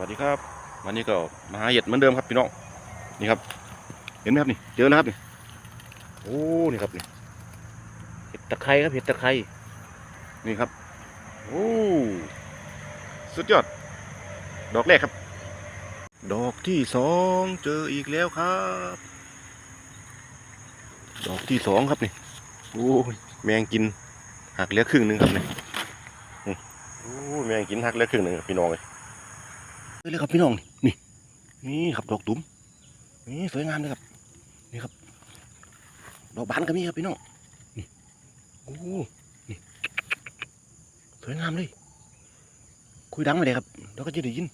วัสดีครับวันนี้ก็มาหาเห็ดเหมือนเดิมครับพี่น้องนี่ครับ เห็นไหมครับนี่เจอแล้วครับนี่โอ้นี่ครับนี่เห็ดตะไคร้ครับเห็ดตะไคร้นี่ครับโอ้สุดยอด ดอกแรกครับ ดอกที่สองเจออีกแล้วครับ ดอกที่สองครับนี่โอ้แมงกินหักเหลือครึ่งหนึ่งครับนี่โอ้แมงกินหักเหลือครึ่งหนึ่งครับพี่น้องเลย เลยครับพี่น้องนี่นี่ครับดอกตุ้มนี่สวยงามเลยครับนี่ครับดอกบานก็มีครับพี่น้องนี่โอ้นี่สวยงามเลยคุยดังไปเลยครับเดี๋ยวก็จะได้ยิน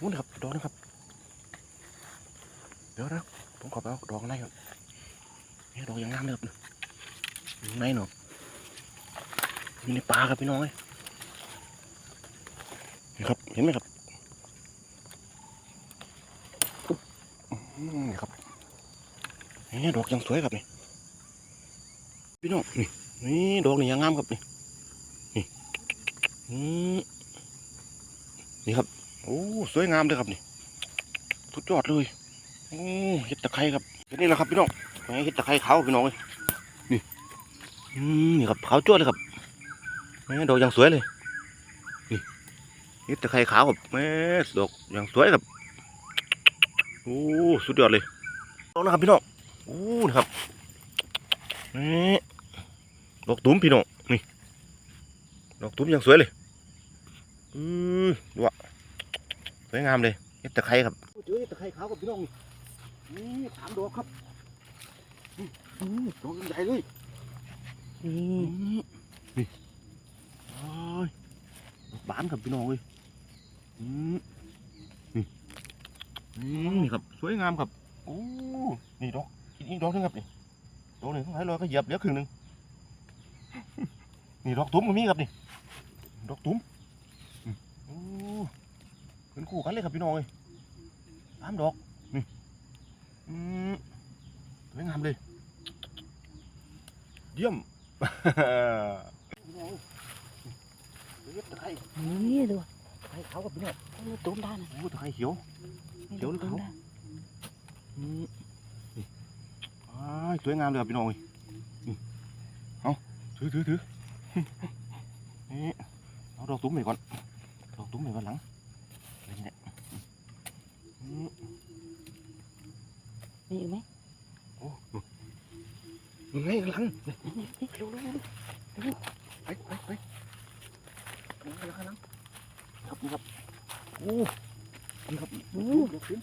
นู้นครับดอกนะครับเดี๋ยวนะผมขอไปเอาดอกในครับนี่ดอกย่างงามเลยครับอยู่ข้างในเนาะอยู่ในป่าครับพี่น้องเลยนี่ครับเห็นไหมครับ อืม นี่ครับนี่ดอกยังสวยครับนี่พี่น้องนี่นี่ดอกนี่ยังงามครับนี่นี่นี่ครับโอ้สวยงามเลยครับนี่สุดยอดเลยโอ้เห็ดตะไคร้ครับนี่แหละครับพี่น้องเห็ดตะไคร้ขาวพี่น้องเลยนี่นี่ครับขาวจ้วดเลยครับแหมดอกยังสวยเลยนี่เห็ดตะไคร้ขาวครับแหมดอกยังสวยครับ โอ้สุดยอดเลยลองนะครับพี่น้องโอ้นะครับนี่ดอกตุ้มพี่น้องนี่ดอกตุ้มยังสวยเลยอือดูวะสวยงามเลยเห็ดตะไคร้ครับเจอเห็ดตะไคร้ขาวกับพี่น้องนี่นี่สามดอกครับนี่อือดอกใหญ่เลยอือืมมนี่โอ้ยดอกบานครับพี่น้องเอ้ยอือืม นี่ครับสวยงามครับโอ้นี่ดอกอีกดอกหนึงครับนี่ดอกหนึ่งข้างไหนลอยก็เหยียบเหลือครึ่งหนึ่งนี่ดอกตุ้มก็มีครับนี่ดอกตุ้มอืมโอ้เป็นคู่กันเลยครับพี่น้องเอ้ยสามดอกนี่อืมสวยงามเลยเยี่ยมพี่น้องเอ้ยตะไคร้นี่ดูตะไคร้ขาวกับพี่น้องนี่ตุ้มด้านนะโอ้ตะไคร้เขียว เดี๋ยวหรือเขาอืมนี่อ้ายสวยงามเลยครับพี่น้องเอ้ยนี่เอาถือถือถือนี่เอาดอกตุ้มไปก่อนดอกตุ้มไปก่อนหลังนี่แหละอืมมีอีกไหมโอ้ยังไงหลังนี่เร็วเร็วเร็วเร็วไปไปไปหลังหลังหลังครับนี่ครับโอ้นี่ ครับโอ้ดอกตุ้ม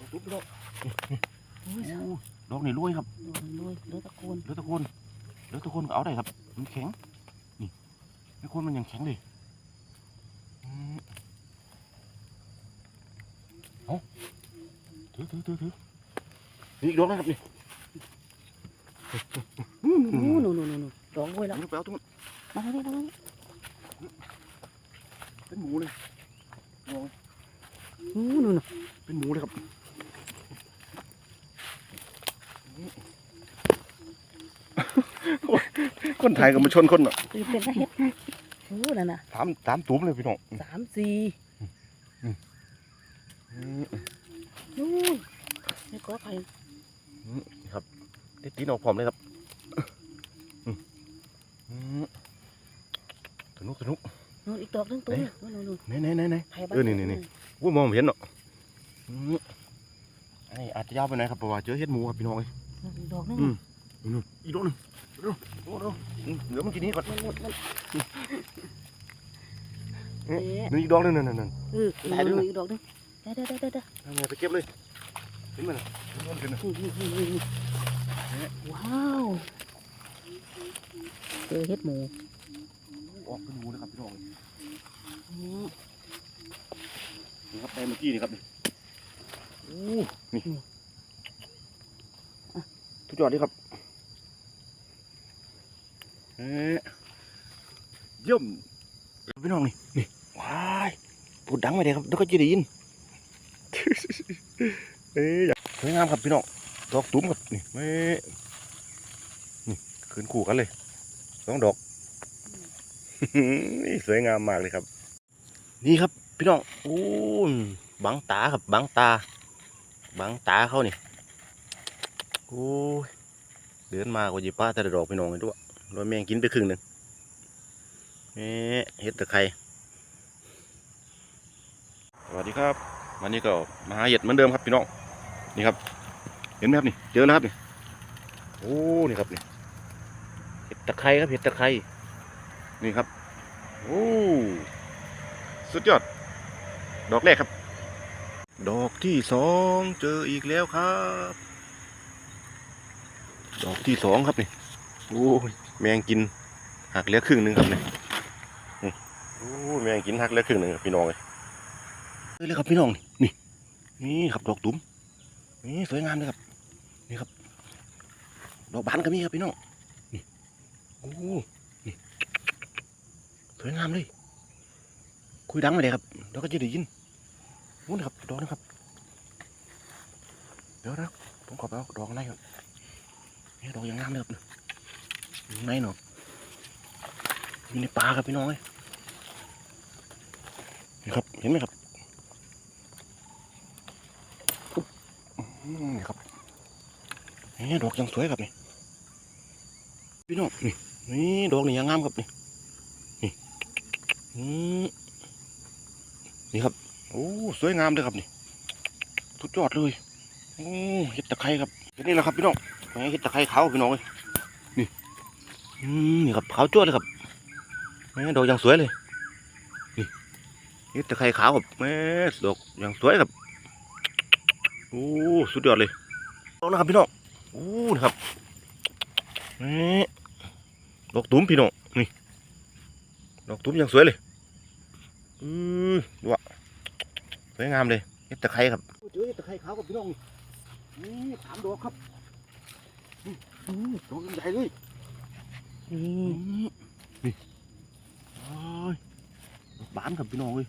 ดอกตุ้มดอกตุ้มพี่น้องโหโอ้ดอกนี่รวยครับรวยรวยตะโกนเหลือตะโคนเหลือตะโคนก็เอาได้ครับ มันแข็ง นี่ตะโคนมันยังแข็งเลยอืมเอาถือถือถือถือนี่อีกดอกนะครับนี่โอ้โหหนูหนูหนูหนูร้องรวยแล้วนี่ไปเอาตรงนั้นมาเลยมาเลยเป็นหมูเลยโอ้หนูหนูเป็นหมูเลยครับคนไทยก็มาชนคนอะตื่นเต้นนะเฮ็ดโอ้นั่นน่ะถามถามตุ้มเลยพี่น้องสามสี่อืมโอ้ยไม่ก็ไปครับได้ตีนออกพร้อมเลยครับอืมอืมสนุกสนุก นู่น อีกดอกหนึงตัวนึงนู่นนู่นนู่นไหนไหนไหนไหนไผ่บ้าเออนี่นี่นี่วู้มองไม่เห็นเนาะอืมอันนี้อาจจะยาวไปหน่อยครับเพราะว่าเจอเห็ดหมูครับพี่น้องเอ้ยอีกดอกหนึงอืมนู่นอีกดอกหนึงเร็วเร็วเร็วอืมเดี๋ยวมันกินนี้ก่อนมันหมดมันเอ๊ะเอ๊ะนี่อีกดอกหนึงนั่นนั่นนั่นเออได้ด้วยอีกดอกหนึงได้ได้ได้ได้ได้เอาเนี่ยไปเก็บเลยเห็นไหมล่ะเห็นไหมล่ะนี่นี่นี่นี่นี่ว้าวเจอเฮ็ดหมูออกเป็นหมูเลยครับพี่น้องเอ้ยอืม นี่ครับไปเมื่อกี้นี่ครับนี่โอ้นี่ทุกยอดเลยครับเอ๊ะเยี่ยมพี่น้องนี่นี่ว้ายพูดดังไปเลยครับเดี๋ยวก็จะได้ยินเอ้ยสวยงามครับพี่น้องดอกตุ้มครับนี่แม่นี่ขึ้นคู่กันเลยสองดอกนี่สวยงามมากเลยครับ นี่ครับ พี่น้องโอ้ยบังตาครับบังตาบังตาเขานี่โอ้ยเดินมาก็หยิบป้าแต่ละดอกพี่น้องเลยด้วยรอยแมงกินไปครึ่งหนึ่งเอ๊ะเห็ดตะไคร้สวัสดีครับวันนี้ก็มาหาเห็ดเหมือนเดิมครับพี่น้องนี่ครับ เห็นไหมครับนี่เจอแล้วครับนี่โอ้นี่ครับนี่เห็ดตะไคร้ครับเห็ดตะไคร้นี่ครับโอ้ สุดยอด ดอกแรกครับ ดอกที่สองเจออีกแล้วครับ ดอกที่สองครับนี่โอ้ยแมงกินหักเหลือครึ่งหนึ่งครับนี่โอ้ยแมงกินหักเหลือครึ่งหนึ่งครับพี่น้องเลยเจอเลยครับพี่น้องนี่นี่นี่ครับดอกตุ้มนี่สวยงามเลยครับนี่ครับ ดอกบานก็มีครับพี่น้องนี่โอ้นี่สวยงามเลย คุยดังไปเลยครับเดี๋ยวก็จะได้ยินนู้นะครับดอกนะครับ เดี๋ยวนะผมขอไปเอาดอกในก่อนนี่ดอกยังงามเลยครับอยู่ในเนาะอยู่ในป่าครับพี่น้องเอ้ยนี่ครับเห็นไหมครับนี่ครับนี่ดอกยังสวยครับนี่พี่น้องนี่นี่ดอกนี่ยังงามครับนี่นี่อืม นี่ครับโอ้สวยงามเลยครับนี่สุดยอดเลยโอ้เห็ดตะไคร้ครับนี่แหละครับพี่น้องเห็ดตะไคร้ขาวพี่น้องเลยนี่อนี่ครับขาวจ้วดเลยครับแม่ดอกยังสวยเลยนี่เห็ดตะไคร้ขาวครับแม่ดอกยังสวยครับโอ้สุดยอดเลยดอกนะครับพี่น้องโอ้นะครับแหม่ดอกตุ้มพี่น้องนี่ดอกตุ้มยังสวยเลยอื อดูอะสวยงามเลยเห็ดตะไคร้ครับเจอเห็ดตะไคร้ขาวกับพี่น้องนี่นี่สามดอกครับนี่อือดอกใหญ่เลยนี่นี่โอ้ยดอกบานครับพี่น้องเลย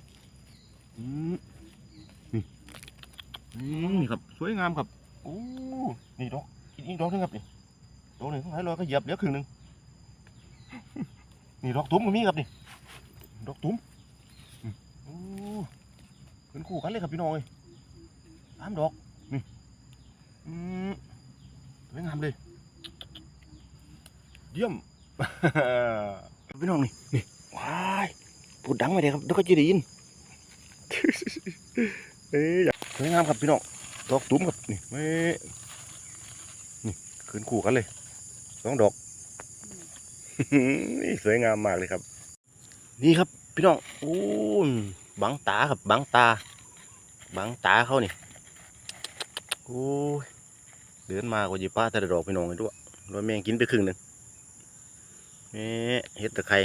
อืมนี่อืมนี่ครับสวยงามครับโอ้นี่ดอกอีกอีกดอกหนึงครับนี่ดอกหนึ่งข้างไหนลอยก็เหยียบเหลือครึ่งหนึ่งนี่ดอกตุ้มก็มีครับนี่ดอกตุ้มโอ้ เป็นคู่กันเลยครับพี่น้องเอ้ยสามดอก นี่อืมสวยงามเลย เยี่ยม พี่น้องนี่ นี่ ว้ายพูดดังไปเลยครับเดี๋ยวก็จะได้ยินเอ้ยสวยงามครับพี่น้อง ดอกตุ้มครับ นี่เอ้ยนี่ขึ้นคู่กันเลย สองดอก นี่สวยงามมากเลยครับ นี่ครับ พี่น้องโอ้ยบังตาครับบังตาบังตาเขานี่โอ้ยเดินมาก็หยิบป้าแต่ละดอกพี่น้องเลยด้วยรอยแมงกินไปครึ่งหนึ่งเอ๊ะเห็ดตะไคร้